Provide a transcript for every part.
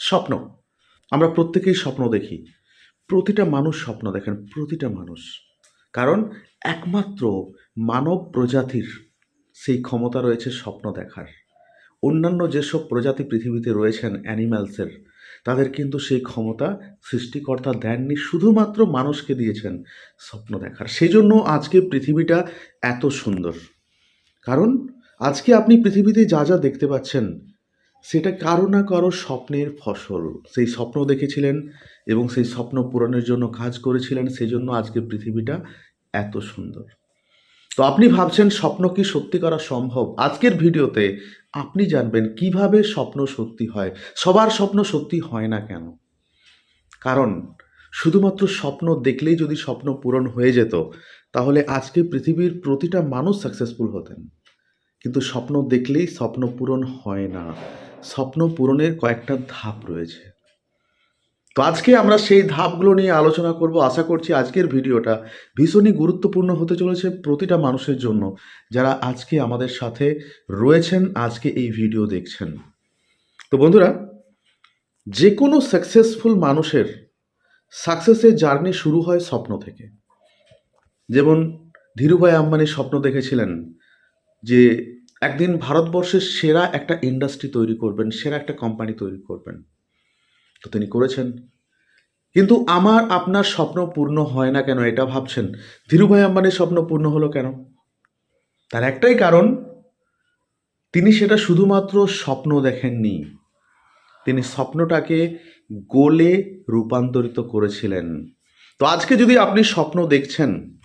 স্বপ্ন। আমরা প্রত্যেকেই স্বপ্ন দেখি। প্রতিটা মানুষ স্বপ্ন দেখেন, প্রতিটা মানুষ। কারণ একমাত্র মানব প্রজাতির সেই ক্ষমতা রয়েছে স্বপ্ন দেখার। অন্যান্য যেসব প্রজাতি পৃথিবীতে রয়েছেন অ্যানিম্যালসের, তাদের কিন্তু সেই ক্ষমতা সৃষ্টিকর্তা দেননি, শুধুমাত্র মানুষকে দিয়েছেন স্বপ্ন দেখার। সেই জন্য আজকে পৃথিবীটা এত সুন্দর। কারণ আজকে আপনি পৃথিবীতে যা যা দেখতে পাচ্ছেন সেটা কারও না কারও স্বপ্নের ফসল। সেই স্বপ্ন দেখেছিলেন এবং সেই স্বপ্ন পূরণের জন্য কাজ করেছিলেন সেই জন্য আজকে পৃথিবীটা এত সুন্দর। তো আপনি ভাবছেন স্বপ্ন কি সত্যি করা সম্ভব? আজকের ভিডিওতে আপনি জানবেন কীভাবে স্বপ্ন সত্যি হয়। সবার স্বপ্ন সত্যি হয় না কেন? কারণ শুধুমাত্র স্বপ্ন দেখলেই যদি স্বপ্ন পূরণ হয়ে যেত, তাহলে আজকে পৃথিবীর প্রতিটা মানুষ সাকসেসফুল হতেন। কিন্তু স্বপ্ন দেখলেই স্বপ্ন পূরণ হয় না। স্বপ্ন পূরণের কয়েকটা ধাপ রয়েছে। তো আজকে আমরা সেই ধাপগুলো নিয়ে আলোচনা করব। আশা করছি আজকের ভিডিওটা ভীষণই গুরুত্বপূর্ণ হতে চলেছে প্রতিটা মানুষের জন্য যারা আজকে আমাদের সাথে রয়েছেন, আজকে এই ভিডিও দেখছেন। তো বন্ধুরা যে কোনো সাকসেসফুল মানুষের সাকসেসের জার্নি শুরু হয় স্বপ্ন থেকে। যেমন ধীরুভাই আম্বানি স্বপ্ন দেখেছিলেন যে একদিন ভারতবর্ষের সেরা একটা ইন্ডাস্ট্রি তৈরি করবেন, সেরা একটা কোম্পানি তৈরি করবেন। তো তিনি করেছেন। কিন্তু আমার, আপনার স্বপ্ন পূর্ণ হয় না কেন? এটা ভাবছেন। ধীরুভাই আম্বানির স্বপ্ন পূর্ণ হলো কেন? তার একটাই কারণ, তিনি সেটা শুধুমাত্র স্বপ্ন দেখেননি। তিনি স্বপ্নটাকে গোলে রূপান্তরিত করেছিলেন। তো আজকে যদি আপনি স্বপ্ন দেখছেন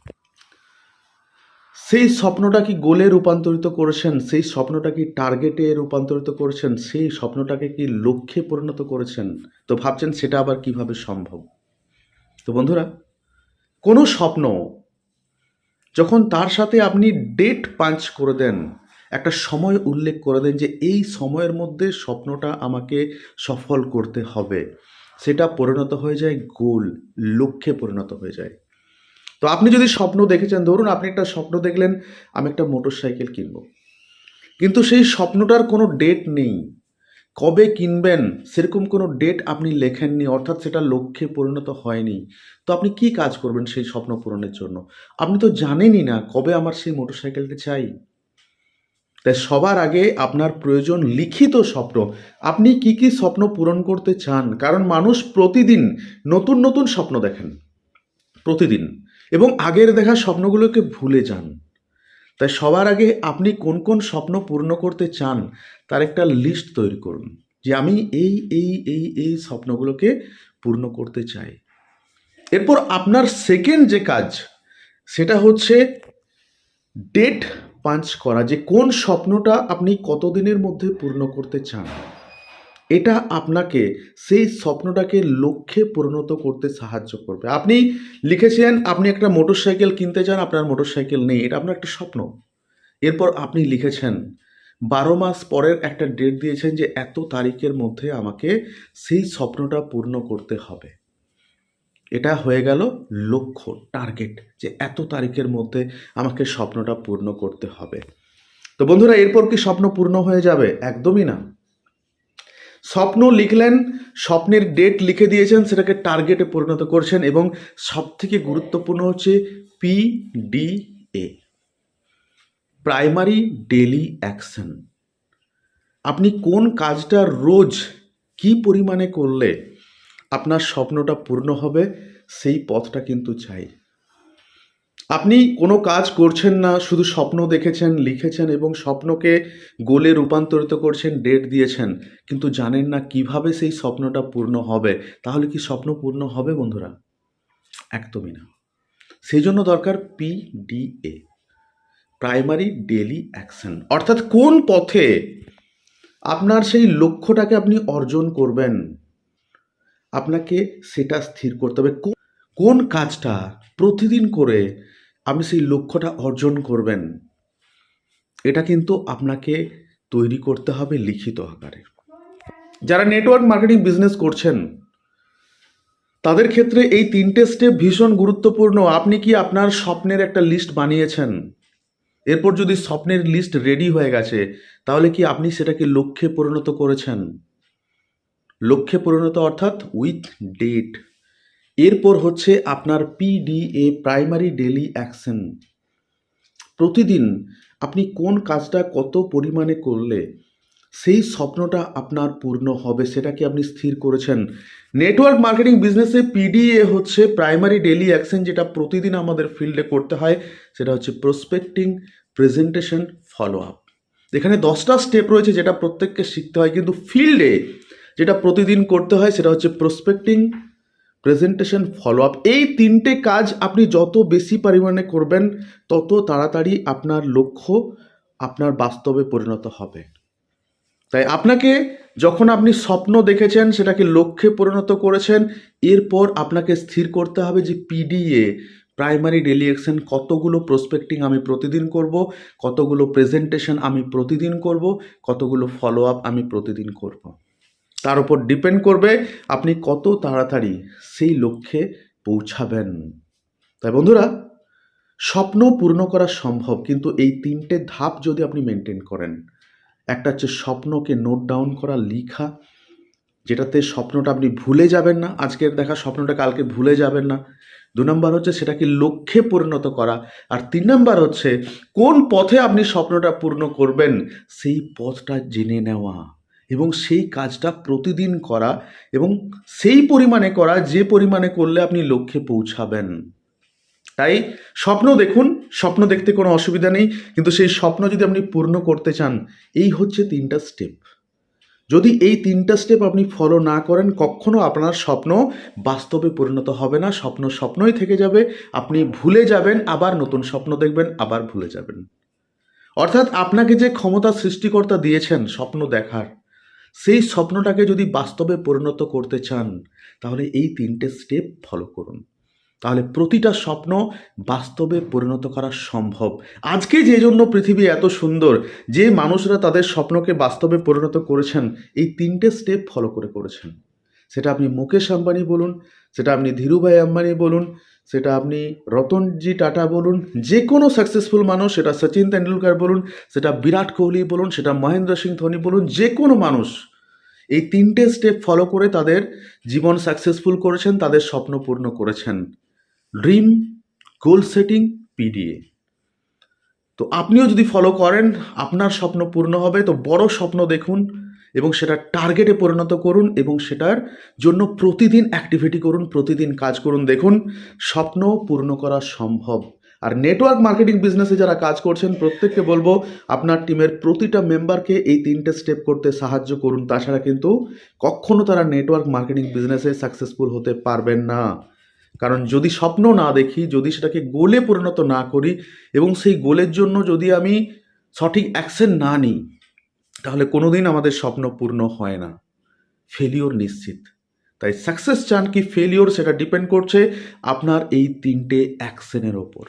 সেই স্বপ্নটা কি গোলে রূপান্তরিত করেছেন? সেই স্বপ্নটা কি টার্গেটে রূপান্তরিত করেছেন? সেই স্বপ্নটাকে কি লক্ষ্যে পরিণত করেছেন? তো ভাবছেন সেটা আবার কীভাবে সম্ভব? তো বন্ধুরা, কোনো স্বপ্ন যখন তার সাথে আপনি ডেট পাঞ্চ করে দেন, একটা সময় উল্লেখ করে দেন যে এই সময়ের মধ্যে স্বপ্নটা আমাকে সফল করতে হবে। সেটা পরিণত হয়ে যায় গোল, লক্ষ্যে পরিণত হয়ে যায়। তো আপনি যদি স্বপ্ন দেখেছেন, ধরুন আপনি একটা স্বপ্ন দেখলেন, আমি একটা মোটর সাইকেল কিনবো। কিন্তু সেই স্বপ্নটার কোনো ডেট নেই। কবে কিনবেন, সেরকম কোনো ডেট আপনি লেখেননি, অর্থাৎ সেটা লক্ষ্যে পরিণত হয়নি। তো আপনি কি কাজ করবেন সেই স্বপ্ন পূরণের জন্য? আপনি তো জানেনই না কবে আমার সেই মোটর সাইকেলটা চাই। তাই সবার আগে আপনার প্রয়োজন লিখিত স্বপ্ন। আপনি কি কি স্বপ্ন পূরণ করতে চান? কারণ মানুষ প্রতিদিন নতুন নতুন স্বপ্ন দেখেন। প্রতিদিন। এবং আগের দেখা স্বপ্নগুলোকে ভুলে যান। তাই সবার আগে আপনি কোন কোন স্বপ্ন পূর্ণ করতে চান, তার একটা লিস্ট তৈরি করুন যে আমি এই এই এই এই স্বপ্নগুলোকে পূর্ণ করতে চাই। এরপর আপনার সেকেন্ড যে কাজ, সেটা হচ্ছে ডেট পাঞ্চ করা যে কোন স্বপ্নটা আপনি কতদিনের মধ্যে পূর্ণ করতে চান। এটা আপনাকে সেই স্বপ্নটাকে লক্ষ্যে পরিণত করতে সাহায্য করবে। আপনি লিখেছেন, আপনি একটা মোটর সাইকেল কিনতে চান, আপনার মোটর সাইকেল নেই। এটা আপনার একটা স্বপ্ন। এরপর আপনি লিখেছেন, বারো মাস পরের একটা ডেট দিয়েছেন যে এত তারিখের মধ্যে আমাকে সেই স্বপ্নটা পূর্ণ করতে হবে। এটা হয়ে গেল লক্ষ্য, টার্গেট যে এত তারিখের মধ্যে আমাকে স্বপ্নটা পূর্ণ করতে হবে। তো বন্ধুরা, এরপর কি স্বপ্ন পূর্ণ হয়ে যাবে? একদমই না। স্বপ্ন লিখলেন, স্বপ্নের ডেট লিখে দিয়েছেন, সেটাকে টার্গেটে পরিণত করছেন এবং সব থেকে গুরুত্বপূর্ণ হচ্ছে পিডিএ প্রাইমারি ডেলি অ্যাকশন আপনি কোন কাজটা রোজ কি পরিমাণে করলে আপনার স্বপ্নটা পূর্ণ হবে, সেই পথটা কিন্তু চাই। আপনি কোনো কাজ করছেন না, শুধু স্বপ্ন দেখেছেন, লিখেছেন এবং স্বপ্নকে গোলে রূপান্তরিত করছেন, ডেট দিয়েছেন, কিন্তু জানেন না কীভাবে সেই স্বপ্নটা পূর্ণ হবে। তাহলে কি স্বপ্ন পূর্ণ হবে বন্ধুরা? একদমই না। সেই জন্য দরকার পিডিএ প্রাইমারি ডেলি অ্যাকশন অর্থাৎ কোন পথে আপনার সেই লক্ষ্যটাকে আপনি অর্জন করবেন, আপনাকে সেটা স্থির করতে হবে। কোন কাজটা প্রতিদিন করে আপনি সেই লক্ষ্যটা অর্জন করবেন। এটা কিন্তু আপনাকে তৈরি করতে হবে লিখিত আকারে। যারা নেটওয়ার্ক মার্কেটিং বিজনেস করছেন, তাদের ক্ষেত্রে এই তিনটে স্টেপ ভীষণ গুরুত্বপূর্ণ। আপনি কি আপনার স্বপ্নের একটা লিস্ট বানিয়েছেন? এরপর যদি স্বপ্নের লিস্ট রেডি হয়ে গেছে, তাহলে কি আপনি সেটাকে লক্ষ্যে পরিণত করেছেন? লক্ষ্যে পরিণত অর্থাৎ উইথ ডেট এরপর হচ্ছে আপনার পিডিএ প্রাইমারি ডেলি অ্যাকশন প্রতিদিন আপনি কোন কাজটা কত পরিমাণে করলে সেই স্বপ্নটা আপনার পূর্ণ হবে সেটা কি আপনি স্থির করেছেন? নেটওয়ার্ক মার্কেটিং বিজনেসে পিডিএ হচ্ছে প্রাইমারি ডেলি অ্যাকশন যেটা প্রতিদিন আমাদের ফিল্ডে করতে হয়, সেটা হচ্ছে প্রসপেক্টিং প্রেজেন্টেশন ফলো আপ এখানে দশটা স্টেপ রয়েছে যেটা প্রত্যেককে শিখতে হয়, কিন্তু ফিল্ডে যেটা প্রতিদিন করতে হয়, সেটা হচ্ছে প্রসপেক্টিং প্রেজেন্টেশন ফলো আপ এই তিনটে কাজ আপনি যত বেশি পরিমাণে করবেন, তত তাড়াতাড়ি আপনার লক্ষ্য আপনার বাস্তবে পরিণত হবে। তাই আপনাকে যখন আপনি স্বপ্ন দেখেছেন, সেটাকে লক্ষ্যে পরিণত করেছেন, এরপর আপনাকে স্থির করতে হবে যে পিডিএ প্রাইমারি ডেলি অ্যাকশন কতগুলো প্রসপেক্টিং আমি প্রতিদিন করব, কতগুলো প্রেজেন্টেশন আমি প্রতিদিন করব, কতগুলো ফলো আপ আমি প্রতিদিন করব। তার উপর ডিপেন্ড করবে আপনি কত তাড়াতাড়ি সেই লক্ষ্যে পৌঁছাবেন। তাই বন্ধুরা, স্বপ্ন পূর্ণ করা সম্ভব, কিন্তু এই তিনটে ধাপ যদি আপনি মেনটেন করেন, একটা হচ্ছে স্বপ্নকে নোট ডাউন করা, লিখা, যেটাতে স্বপ্নটা আপনি ভুলে যাবেন না, আজকের দেখা স্বপ্নটা কালকে ভুলে যাবেন না। দু নম্বর হচ্ছে সেটাকে লক্ষ্যে পরিণত করা, আর তিন নম্বর হচ্ছে কোন পথে আপনি স্বপ্নটা পূর্ণ করবেন, সেই পথটা জেনে নেওয়া। এবং সেই কাজটা প্রতিদিন করা এবং সেই পরিমাণে করা, যে পরিমাণে করলে আপনি লক্ষ্যে পৌঁছাবেন। তাই স্বপ্ন দেখুন, স্বপ্ন দেখতে কোনো অসুবিধা নেই, কিন্তু সেই স্বপ্ন যদি আপনি পূর্ণ করতে চান, এই হচ্ছে তিনটা স্টেপ। যদি এই তিনটা স্টেপ আপনি ফলো না করেন, কখনো আপনার স্বপ্ন বাস্তবে পরিণত হবে না, স্বপ্ন স্বপ্নই থেকে যাবে, আপনি ভুলে যাবেন, আবার নতুন স্বপ্ন দেখবেন, আবার ভুলে যাবেন। অর্থাৎ আপনাকে যে ক্ষমতা সৃষ্টিকর্তা দিয়েছেন, স্বপ্ন দেখার সেই স্বপ্নটাকে যদি বাস্তবে পরিণত করতে চান, তাহলে এই তিনটে স্টেপ ফলো করুন। তাহলে প্রতিটা স্বপ্ন বাস্তবে পরিণত করা সম্ভব। আজকে যে জন্য পৃথিবী এত সুন্দর, যে মানুষরা তাদের স্বপ্নকে বাস্তবে পরিণত করেছেন, এই তিনটে স্টেপ ফলো করে করেছেন। সেটা আপনি মুকেশ আম্বানি বলুন, সেটা আপনি ধীরুভাই আম্বানি বলুন সেটা আপনি রতনজি টাটা বলুন যে কোনো সাকসেসফুল মানুষ, সেটা সচিন তেন্ডুলকার বলুন, সেটা বিরাট কোহলি বলুন, সেটা মহেন্দ্র সিং ধোনি বলুন যে কোনো মানুষ, এই তিনটে স্টেপ ফলো করে তাদের জীবন সাকসেসফুল করেছেন, তাদের স্বপ্ন পূর্ণ করেছেন। ড্রিম গোল সেটিং পিডিএ তো আপনিও যদি ফলো করেন, আপনার স্বপ্ন পূর্ণ হবে, তো বড় স্বপ্ন দেখুন এবং সেটা টার্গেটে পরিণত করুন এবং সেটার জন্য প্রতিদিন অ্যাক্টিভিটি করুন, প্রতিদিন কাজ করুন। দেখুন, স্বপ্ন পূর্ণ করা সম্ভব। আর নেটওয়ার্ক মার্কেটিং বিজনেসে যারা কাজ করছেন, প্রত্যেককে বলব, আপনার টিমের প্রতিটা মেম্বারকে এই তিনটে স্টেপ করতে সাহায্য করুন। তাছাড়া কিন্তু কখনো তারা নেটওয়ার্ক মার্কেটিং বিজনেসে সাকসেসফুল হতে পারবেন না। কারণ যদি স্বপ্ন না দেখি, যদি সেটাকে গোলে পরিণত না করি এবং সেই গোলের জন্য যদি আমি সঠিক অ্যাকশন না নিই তাহলে কোনোদিন আমাদের স্বপ্ন পূর্ণ হয় না। ফেলিওর নিশ্চিত। তাই সাকসেস চান কি ফেলিওর সেটা ডিপেন্ড করছে আপনার এই তিনটে অ্যাকশনের ওপর।